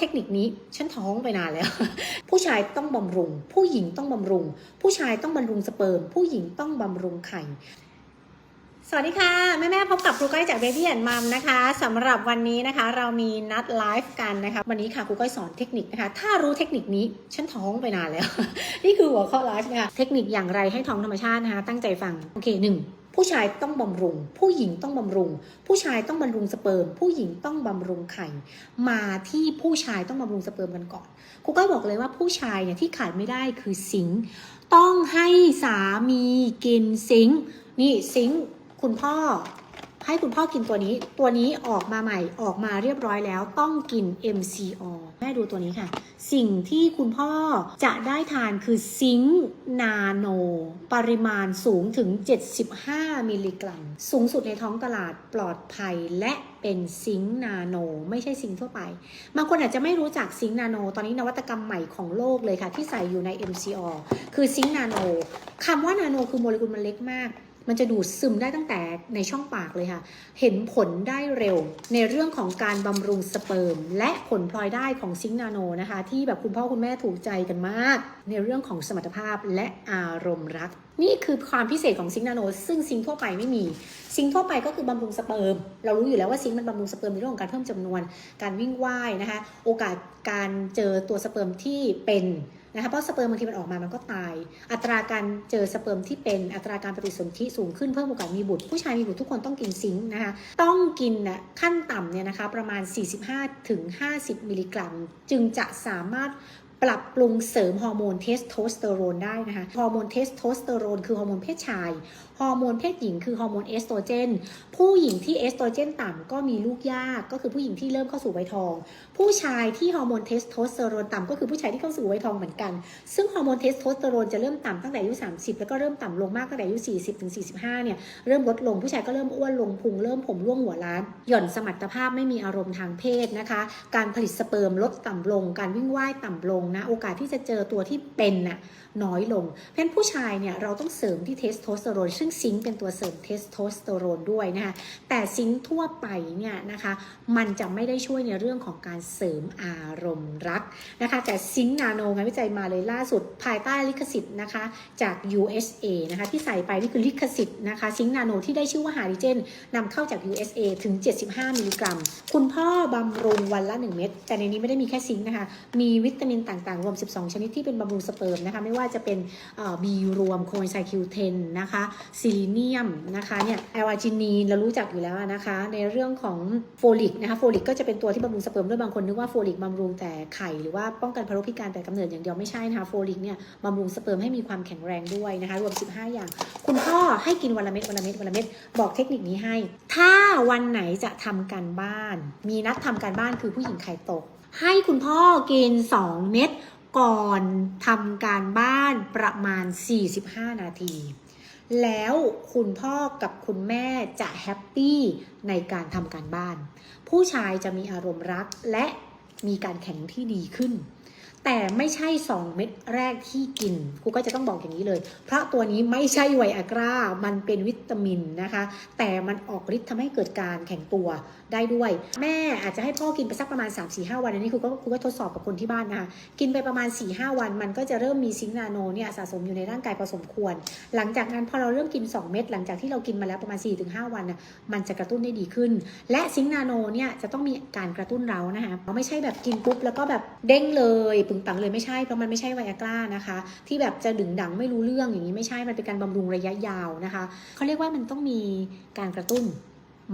เทคนิคนี้ฉันท้องไปนานแล้ว ผู้ชายต้องบำรุง ผู้หญิงต้องบำรุง ผู้ชายต้องบำรุงสเปิร์ม ผู้หญิงต้องบำรุงไข่สวัสดีค่ะ แม่แม่พบกับครูก้อยจาก Baby and Mom นะคะสำหรับวันนี้นะคะ เรามีนัดไลฟ์กันนะคะ วันนี้ค่ะครูก้อยสอนเทคนิคนะคะ ถ้ารู้เทคนิคนี้ฉันท้องไปนานแล้ว นี่คือหัวข้อไลฟ์นะคะเทคนิคอย่างไรให้ท้องธรรมชาตินะคะ ตั้งใจฟังโอเคหนึ่ง ผู้ชายต้องบำรุง ผู้หญิงต้องบำรุง ผู้ชายต้องบำรุงสเปิร์ม ผู้หญิงต้องบำรุงไข่ มาที่ผู้ชายต้องบำรุงสเปิร์มกันก่อนครูก้อยบอกเลยว่าผู้ชายเนี่ยที่ขาดไม่ได้คือสิงต้องให้สามีกินสิงนี่สิงคุณพ่อ ให้คุณพ่อกินตัวนี้ ตัวนี้ออกมาใหม่ออกมาเรียบร้อยแล้วต้องกิน MCO แม่ดูตัวนี้ค่ะ สิ่งที่คุณพ่อจะได้ทานคือซิงค์นาโน ปริมาณสูงถึง 75 มิลลิกรัม สูงสุดในท้องตลาดปลอดภัยและเป็นซิงค์นาโน ไม่ใช่ซิงค์ทั่วไป บางคนอาจจะไม่รู้จักซิงค์นาโน ตอนนี้นวัตกรรมใหม่ของโลกเลยค่ะ ที่ใส่อยู่ใน MCO คือซิงค์นาโนคำว่านาโนคือโมเลกุลมันเล็กมาก มันจะดูดซึมได้ตั้งแต่ในช่องปากเลยค่ะ เห็นผลได้เร็วในเรื่องของการบำรุงสเปิร์ม และผลพลอยได้ของซิงค์นาโนนะคะ ที่แบบคุณพ่อคุณแม่ถูกใจกันมาก ในเรื่องของสมรรถภาพและอารมณ์รัก นี่คือความพิเศษของซิงค์นาโน ซึ่งซิงค์ทั่วไปไม่มี ซิงค์ทั่วไปก็คือบำรุงสเปิร์ม เรารู้อยู่แล้วว่าซิงค์มันบำรุงสเปิร์มในเรื่องของการเพิ่มจำนวน การวิ่งว่ายนะคะ โอกาสการเจอตัวสเปิร์มที่เป็นนะคะเพราะสเปิร์มบางทีมันออกมามันก็ตาย อัตราการเจอสเปิร์มที่เป็นอัตราการปฏิสนธิสูงขึ้นเพิ่มโอกาสมีบุตร ผู้ชายมีบุตรทุกคนต้องกินซิงค์นะคะต้องกินนะขั้นต่ำเนี่ยนะคะประมาณ 45ถึง50 มิลลิกรัม จึงจะสามารถ ปรับปรุงเสริมฮอร์โมนเทสโทสเตอโรนได้นะคะ ฮอร์โมนเทสโทสเตอโรนคือฮอร์โมนเพศชาย ฮอร์โมนเพศหญิงคือฮอร์โมนเอสโตรเจน ผู้หญิงที่เอสโตรเจนต่ำก็มีลูกยาก ก็คือผู้หญิงที่เริ่มเข้าสู่วัยทอง ผู้ชายที่ฮอร์โมนเทสโทสเตอโรนต่ำก็คือผู้ชายที่เข้าสู่วัยทองเหมือนกัน ซึ่งฮอร์โมนเทสโทสเตอโรนจะเริ่มต่ำตั้งแต่อายุ 30 แล้วก็เริ่มต่ำลงมากตั้งแต่อายุ 40ถึง45 เนี่ย เริ่มลดลง ผู้ชายก็เริ่มอ้วนลงพุงเริ่มผมร่วงหัวล้าน หย่อนสมรรถภาพไม่มีอารมณ์ทางเพศนะคะ การผลิตสเปิร์มลดต่ำลง การวิ่งว่ายต่ำลงนะ โอกาสที่จะเจอตัวที่เป็นน่ะน้อยลง เพราะฉะนั้นผู้ชายเนี่ยเราต้องเสริมที่เทสโทสเตอโรน ซึ่งซิงค์เป็นตัวเสริมเทสโทสเตอโรนด้วยนะคะ แต่ซิงค์ทั่วไปเนี่ยนะคะ มันจะไม่ได้ช่วยในเรื่องของการเสริมอารมณ์รักนะคะ แต่ซิงค์นาโนงานวิจัยมาเลยล่าสุดภายใต้ลิขสิทธิ์นะคะจาก USA นะคะที่ใส่ไปนี่คือลิขสิทธิ์นะคะซิงค์นาโนที่ได้ชื่อว่าฮาริเจนนำเข้าจาก USA ถึง 75 มิลลิกรัม คุณพ่อบำรุงวันละ 1 เม็ดแต่ในนี้ไม่ได้มีแค่ซิงค์นะคะ มีวิตามินต่างๆ รวม 12 ชนิดที่เป็นบำรุงสเปิร์มนะคะ ไม่ว่าจะเป็นบีรวมโคเอนไซคิวเทนนะคะซิลิเนียมนะคะเนี่ยแอลอาจินีนเรารู้จักอยู่แล้วนะคะ ในเรื่องของโฟลิกนะคะโฟลิกก็จะเป็นตัวที่บำรุงสเปิร์มด้วยบางคนนึกว่าโฟลิกบำรุงแต่ไข่หรือว่าป้องกันพโรคพิการแต่กำเนิดอย่างเดียวไม่ใช่นะคะโฟลิกเนี่ยบำรุงสเปิร์มให้มีความแข็งแรงด้วยนะคะรวม 15 อย่าง คุณพ่อให้กินวันละเม็ดวันละเม็ดวันละเม็ดบอกเทคนิคนี้ให้ ถ้าวันไหนจะทำการบ้าน มีนัดทำการบ้านคือผู้หญิงไข่ตก ให้คุณพ่อกิน 2 เม็ดก่อนทำการบ้านประมาณ 45 นาที แล้วคุณพ่อกับคุณแม่จะแฮปปี้ในการทำการบ้าน ผู้ชายจะมีอารมณ์รักและมีการแข่งที่ดีขึ้น แต่ไม่ใช่ 2 เม็ดแรกที่กินครูก็จะต้องบอกอย่างนี้เลย เพราะตัวนี้ไม่ใช่ไวอากรามันเป็นวิตามินนะคะ แต่มันออกฤทธิ์ทำให้เกิดการแข็งตัวได้ด้วย แม่อาจจะให้พ่อกินไปสักประมาณ 3-4-5 วันอันนี้ครูก็ครูก็ทดสอบกับคนที่บ้านนะคะกินไปประมาณ 4-5 วัน มันก็จะเริ่มมีซิงค์นาโนเนี่ยสะสมอยู่ในร่างกายพอสมควร หลังจากนั้นพอเราเริ่มกิน 2 เม็ดหลังจากที่เรากินมาแล้วประมาณ 4-5 วันน่ะมันจะกระตุ้นได้ดีขึ้น และซิงค์นาโนเนี่ยจะต้องมีการกระตุ้นเรานะคะไม่ใช่แบบกินปุ๊บแล้วก็แบบเด้งเลยปึงปังเลยไม่ใช่เพราะมันไม่ใช่ไวอากร้านะคะ ที่แบบจะดึงดังไม่รู้เรื่องอย่างนี้ไม่ใช่มันเป็นการบำรุงระยะยาวนะคะเขาเรียกว่ามันต้องมีการกระตุ้น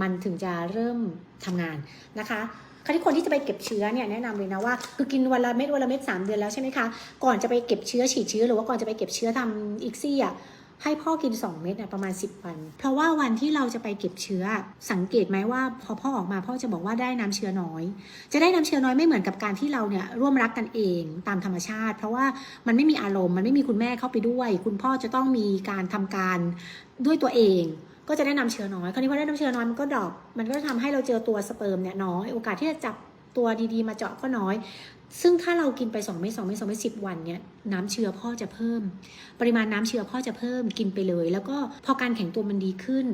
มันถึงจะเริ่มทำงานนะคะคราวที่คนที่จะไปเก็บเชื้อเนี่ยแนะนำเลยนะว่าคือกินวันละเม็ดวันละเม็ดสามเดือนแล้วใช่ไหมคะก่อนจะไปเก็บเชื้อฉีดเชื้อหรือว่าก่อนจะไปเก็บเชื้อทำอีกซี่อะ ให้พ่อกิน 2 เม็ดนะประมาณ 10 วัน เพราะว่าวันที่เราจะไปเก็บเชื้อ สังเกตไหมว่า พอพ่อออกมาพ่อจะบอกว่าได้น้ำเชื้อน้อย จะได้น้ำเชื้อน้อยไม่เหมือนกับการที่เราเนี่ยร่วมรักกันเองตามธรรมชาติ เพราะว่ามันไม่มีอารมณ์มันไม่มีคุณแม่เข้าไปด้วย คุณพ่อจะต้องมีการทำการด้วยตัวเองก็จะได้น้ำเชื้อน้อย คราวนี้พอได้น้ำเชื้อน้อยมันก็ดรอปมันก็ทำให้เราเจอตัวสเปิร์มเนี่ยน้อย โอกาสที่จะจับ ตัวดีๆ มาเจาะก็น้อย ซึ่งถ้าเรากินไป2เม็ด2เม็ด2เม็ด10วันเนี่ยน้ำเชื้อพ่อจะเพิ่ม ปริมาณน้ำเชื้อพ่อจะเพิ่มกินไปเลย แล้วก็พอการแข็งตัวมันดีขึ้น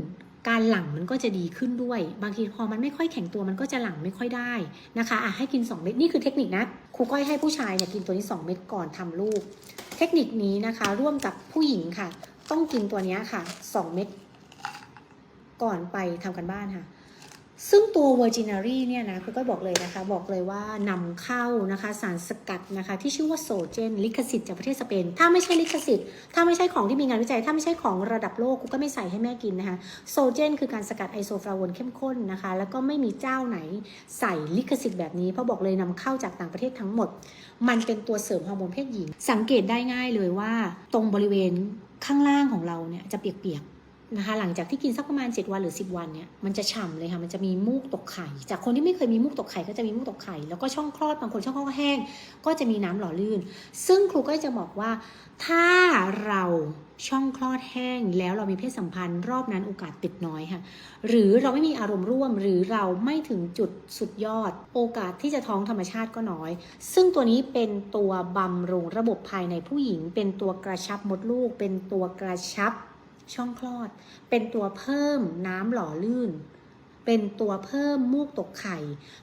การหลังมันก็จะดีขึ้นด้วย บางทีพอมันไม่ค่อยแข็งตัวมันก็จะหลังไม่ค่อยได้นะคะอะให้กิน 2 เม็ดนี่คือเทคนิคนะครูก้อยให้ผู้ชายเนี่ยกินตัวนี้ 2 เม็ดก่อนทำลูก เทคนิคนี้นะคะ ร่วมกับผู้หญิงค่ะ ต้องกินตัวเนี้ยค่ะ 2 เม็ดก่อนไปทำกันบ้านค่ะ ซึ่งตัว Virginary เนี่ยนะคุณก็บอกเลยนะคะ บอกเลยว่านำเข้านะคะสารสกัดนะคะ ที่ชื่อว่าโซเจน ลิขสิทธิ์จากประเทศสเปน ถ้าไม่ใช่ลิขสิทธิ์ ถ้าไม่ใช่ของที่มีงานวิจัย ถ้าไม่ใช่ของระดับโลกกูก็ไม่ใส่ให้แม่กินนะคะ โซเจน คือการสกัดไอโซฟลาวนเข้มข้นนะคะ แล้วก็ไม่มีเจ้าไหนใส่ลิขสิทธิ์แบบนี้ เพราะบอกเลยนำเข้าจากต่างประเทศทั้งหมด มันเป็นตัวเสริมฮอร์โมนเพศหญิง สังเกตได้ง่ายเลยว่า ตรงบริเวณข้างล่างของเราเนี่ยจะเปียกๆ นะคะหลังจากที่กินสักประมาณ 7 วันหรือ 10 วันเนี่ยมันจะฉ่ำเลยค่ะมันจะมีมูกตกไข่ จากคนที่ไม่เคยมีมูกตกไข่ก็จะมีมูกตกไข่ แล้วก็ช่องคลอดบางคนช่องคลอดก็แห้ง ก็จะมีน้ำหล่อลื่น ซึ่งครูก็จะบอกว่า ถ้าเราช่องคลอดแห้ง แล้วเรามีเพศสัมพันธ์รอบนั้นโอกาสติดน้อยค่ะ หรือเราไม่มีอารมณ์ร่วม หรือเราไม่ถึงจุดสุดยอด โอกาสที่จะท้องธรรมชาติก็น้อย ซึ่งตัวนี้เป็นตัวบำรุงระบบภายในผู้หญิง เป็นตัวกระชับมดลูก เป็นตัวกระชับ ช่องคลอด เป็นตัวเพิ่มน้ำหล่อลื่น เป็นตัวเพิ่มมูกตกไข่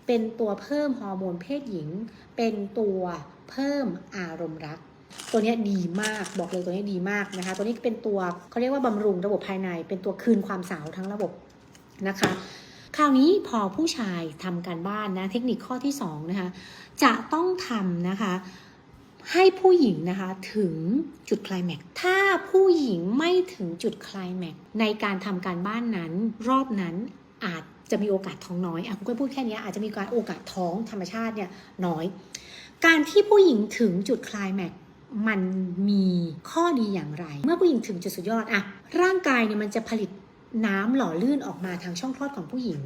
เป็นตัวเพิ่มฮอร์โมนเพศหญิง เป็นตัวเพิ่มอารมณ์รัก ตัวนี้ดีมากบอกเลยตัวนี้ดีมากนะคะ ตัวนี้เป็นตัวเขาเรียกว่าบำรุงระบบภายใน เป็นตัวคืนความสาวทั้งระบบนะคะคราวนี้พอผู้ชายทำการบ้านนะเทคนิคข้อที่2นะคะจะต้องทำนะคะ ให้ผู้หญิงนะคะถึงจุดคลายแม็กซ์ถ้าผู้หญิงไม่ถึงจุดคลายแม็กซ์ในการทำการบ้านนั้น รอบนั้นอาจจะมีโอกาสท้องน้อยอะคุณก็พูดแค่นี้อาจจะมีการโอกาสท้องธรรมชาติเนี่ยน้อย การที่ผู้หญิงถึงจุดคลายแม็กซ์มันมีข้อดีอย่างไร เมื่อผู้หญิงถึงจุดสุดยอดอะร่างกายเนี่ยมันจะผลิต น้ำหล่อลื่นออกมาทางช่องคลอดของผู้หญิง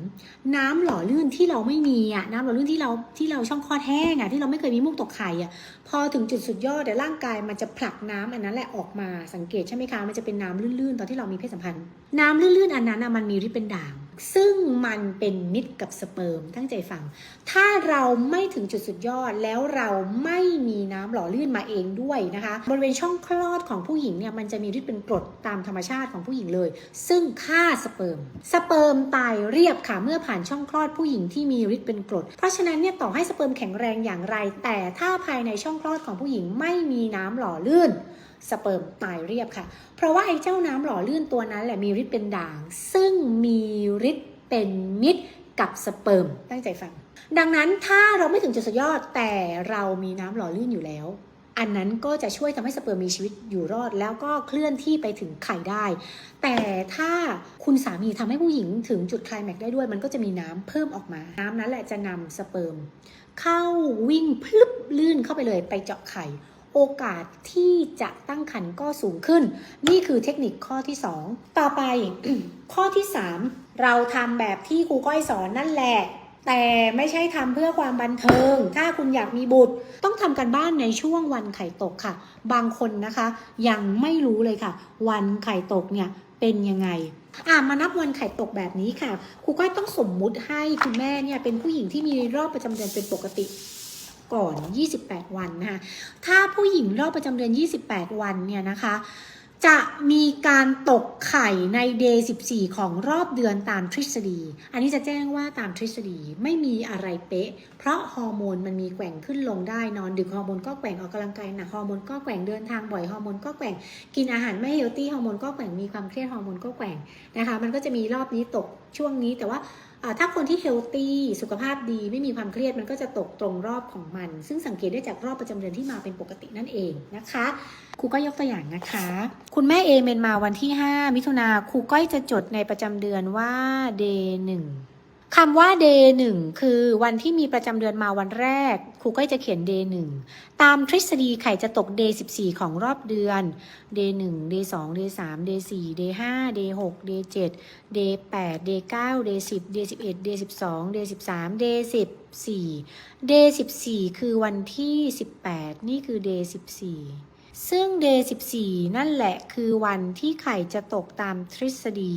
น้ำหล่อลื่นที่เราไม่มีอะน้ำหล่อลื่นที่เราที่เราช่องคลอดแห้งอะที่เราไม่เคยมีมูกตกไข่อะพอถึงจุดสุดยอดแต่ร่างกายมันจะผลักน้ำอันนั้นแหละออกมาสังเกตใช่ไหมคะมันจะเป็นน้ำลื่นๆ ตอนที่เรามีเพศสัมพันธ์ น้ำลื่นๆอันนั้นอะมันมีริบเป็นด่าง ซึ่งมันเป็นมิตรกับสเปิร์มตั้งใจฟัง ถ้าเราไม่ถึงจุดสุดยอดแล้วเราไม่มีน้ำหล่อลื่นมาเองด้วยนะคะ บริเวณช่องคลอดของผู้หญิงเนี่ยมันจะมีฤทธิ์เป็นกรดตามธรรมชาติของผู้หญิงเลย ซึ่งฆ่าสเปิร์ม สเปิร์มตายเรียบค่ะเมื่อผ่านช่องคลอดผู้หญิงที่มีฤทธิ์เป็นกรด เพราะฉะนั้นเนี่ยต่อให้สเปิร์มแข็งแรงอย่างไร แต่ถ้าภายในช่องคลอดของผู้หญิงไม่มีน้ำหล่อลื่น สเปิร์มตายเรียบค่ะ เพราะว่าไอ้เจ้าน้ำหล่อลื่นตัวนั้นแหละมีฤทธิ์เป็นด่าง ซึ่งมีฤทธิ์เป็นมิตรกับสเปิร์มตั้งใจฟัง ดังนั้นถ้าเราไม่ถึงจุดสุดยอดแต่เรามีน้ำหล่อลื่นอยู่แล้ว อันนั้นก็จะช่วยทำให้สเปิร์มมีชีวิตอยู่รอด แล้วก็เคลื่อนที่ไปถึงไข่ได้ แต่ถ้าคุณสามีทำให้ผู้หญิงถึงจุดคลแม็กได้ด้วย มันก็จะมีน้ำเพิ่มออกมา น้ำนั้นแหละจะนำสเปิร์มเข้าวิ่งพลึบลื่นเข้าไปเลยไปเจาะไข่ โอกาสที่จะตั้งครรภ์ก็สูงขึ้น นี่คือเทคนิคข้อที่ 2 ต่อไป ข้อที่ 3 เราทำแบบที่ครูก้อยสอนนั่นแหละแต่ไม่ใช่ทำเพื่อความบันเทิง ถ้าคุณอยากมีบุตร ต้องทำกันบ้านในช่วงวันไข่ตกค่ะ บางคนนะคะ ยังไม่รู้เลยค่ะ วันไข่ตกเนี่ยเป็นยังไง อะมานับวันไข่ตกแบบนี้ค่ะ ครูก้อยต้องสมมุติให้คุณแม่เนี่ยเป็นผู้หญิงที่มีรอบประจำเดือนเป็นปกติ ก่อน 28 วันนะคะถ้าผู้หญิงรอบประจำเดือน 28 วันเนี่ยนะคะจะมีการตกไข่ใน day 14 ของรอบเดือนตามทฤษฎี อันนี้จะแจ้งว่าตามทฤษฎีไม่มีอะไรเป๊ะ เพราะฮอร์โมนมันมีแกว่งขึ้นลงได้นอนดึกฮอร์โมนก็แกว่งออกกำลังกายหนักฮอร์โมนก็แกว่งเดินทางบ่อยฮอร์โมนก็แกว่งกินอาหารไม่เฮลตี้ฮอร์โมนก็แกว่งมีความเครียดฮอร์โมนก็แกว่งนะคะ มันก็จะมีรอบนี้ตกช่วงนี้แต่ว่า ถ้าคนที่เฮลตี้สุขภาพดีไม่มีความเครียดมันก็จะตกตรงรอบของมัน ซึ่งสังเกตได้จากรอบประจำเดือนที่มาเป็นปกตินั่นเองนะคะครูก็ยกตัวอย่างนะคะ คุณแม่เอเมนมาวันที่ 5 มิถุนาครูก้อยจะจดในประจำเดือนว่าเดย์หนึ่ง คำว่า day หนึ่งคือวันที่มีประจำเดือนมาวันแรก ครูก้อยจะเขียน day หนึ่งตามทฤษฎีไข่จะตก day 14 ของรอบเดือน day 1 day 2 day 3 day 4 day 5 day 6 day 7 day 8 day 9 day 10 day 11 day 12 day 13 day 14 day 14คือวันที่18นี่คือ day 14ซึ่ง day 14 นั่นแหละคือวันที่ไข่จะตกตามทฤษฎี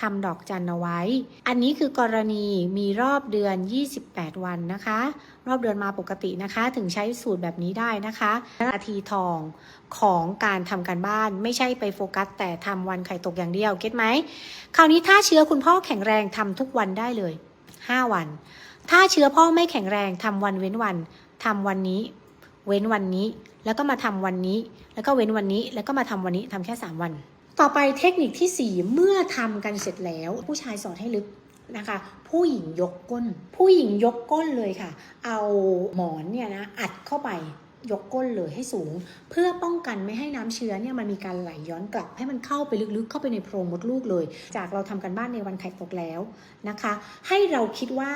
ทำดอกจันเอาไว้ อันนี้คือกรณีมีรอบเดือน 28 วันนะคะ รอบเดือนมาปกตินะคะ ถึงใช้สูตรแบบนี้ได้นะคะนาทีทองของการทำการบ้านไม่ใช่ไปโฟกัส แต่ทำวันไข่ตกอย่างเดียวเก็ตไหมคราวนี้ถ้าเชื้อคุณพ่อแข็งแรงทำทุกวันได้เลย 5 วัน ถ้าเชื้อพ่อไม่แข็งแรงทำวันเว้นวันทำวันนี้ เว้นวันนี้ แล้วก็มาทำวันนี้ แล้วก็เว้นวันนี้ แล้วก็มาทำวันนี้ทำแค่ 3 วัน ต่อไปเทคนิคที่ 4 เมื่อทำกันเสร็จแล้ว ผู้ชายสอนให้ลึกนะคะ ผู้หญิงยกก้น ผู้หญิงยกก้นเลยค่ะ เอาหมอนเนี่ยนะอัดเข้าไปยกก้นเลยให้สูง เพื่อป้องกันไม่ให้น้ำเชื้อเนี่ยมันมีการไหลย้อนกลับ ให้มันเข้าไปลึกๆ เข้าไปในโพรงมดลูกเลย จากเราทำกันบ้านในวันไข่ตกแล้วนะคะ ให้เราคิดว่า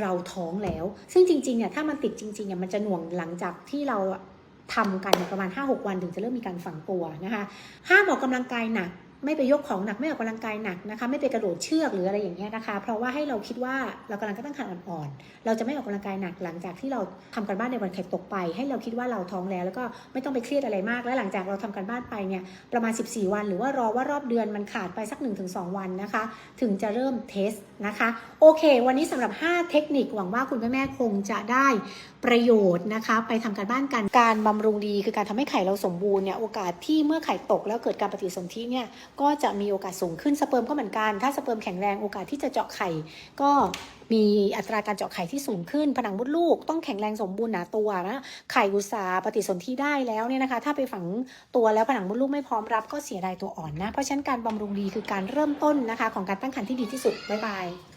เราท้องแล้ว ซึ่งจริงๆเนี่ยถ้ามันติดจริงๆเนี่ยมันจะหน่วงหลังจากที่เรา ทำกันเนี่ยประมาณ 5-6 วันถึงจะเริ่มมีการฝังตัวนะคะห้ามออกกำลังกายหนัก ไม่ไปยกของหนักไม่ออกกำลังกายหนักนะคะ ไม่ไปกระโดดเชือกหรืออะไรอย่างเงี้ยนะคะ เพราะว่าให้เราคิดว่าเรากำลังก็ตั้งครรภ์อ่อนๆเราจะไม่ออกกำลังกายหนักหลังจากที่เราทำกันบ้านในวันไข่ตกไป ให้เราคิดว่าเราท้องแล้ว แล้วก็ไม่ต้องไปเครียดอะไรมาก แล้วหลังจากเราทำกันบ้านไปเนี่ยประมาณ 14 วัน หรือว่ารอว่ารอบเดือนมันขาดไปสัก 1-2 วันนะคะ ถึงจะเริ่มเทสนะคะ โอเค วันนี้สำหรับ 5 เทคนิคหวังว่าคุณแม่คงจะได้ประโยชน์นะคะ ไปทำการบ้านกันการบำรุงดี คือการทำให้ไข่เราสมบูรณ์เนี่ยโอกาสที่เมื่อไข่ตกแล้วเกิดการปฏิสนธิเนี่ยก็จะมีโอกาสสูงขึ้นสเปิร์มก็เหมือนกัน ถ้าสเปิร์มแข็งแรงโอกาสที่จะเจาะไข่ ก็มีอัตราการเจาะไข่ที่สูงขึ้น ผนังมดลูกต้องแข็งแรงสมบูรณ์หนาตัวนะไข่อุตสาปฏิสนธิได้แล้วเนี่ยนะคะ ถ้าไปฝังตัวแล้วผนังมดลูกไม่พร้อมรับก็เสียดายตัวอ่อนนะ เพราะฉะนั้นการบำรุงดีคือการเริ่มต้นนะคะ ของการตั้งครรภ์ที่ดีที่สุดบ๊ายบาย